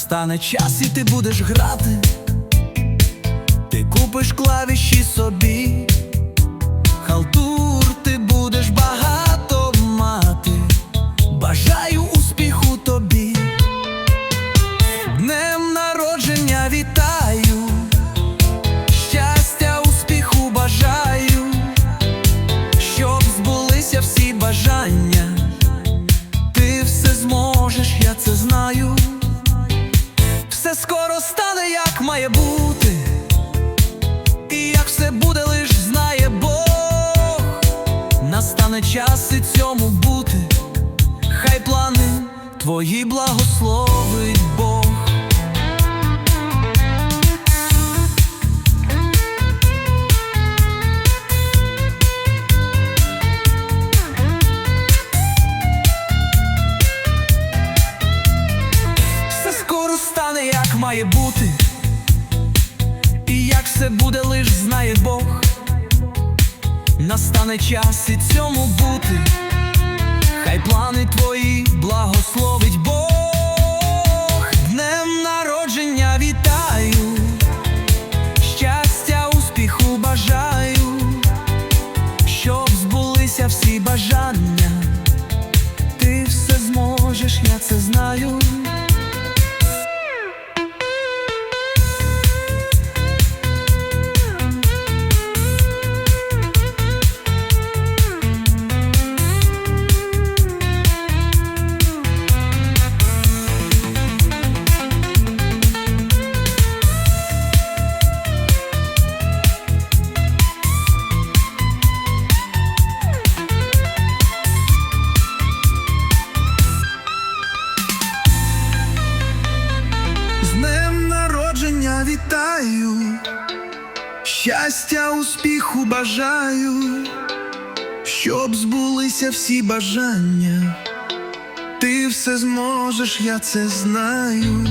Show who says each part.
Speaker 1: Настане час і ти будеш грати, ти купиш клавіші собі, має бути, і як все буде, лиш знає Бог. Настане час і цьому бути. Хай плани твої благословить Бог. Все скоро стане, як має бути, все буде, лиш знає Бог. Настане час і цьому бути. Хай плани твої благословить Бог. Днем народження вітаю, щастя, успіху бажаю, щоб збулися всі бажання. Ти все зможеш, я це знаю. Вітаю, щастя, успіху бажаю, щоб збулися всі бажання. Ти все зможеш, я це знаю.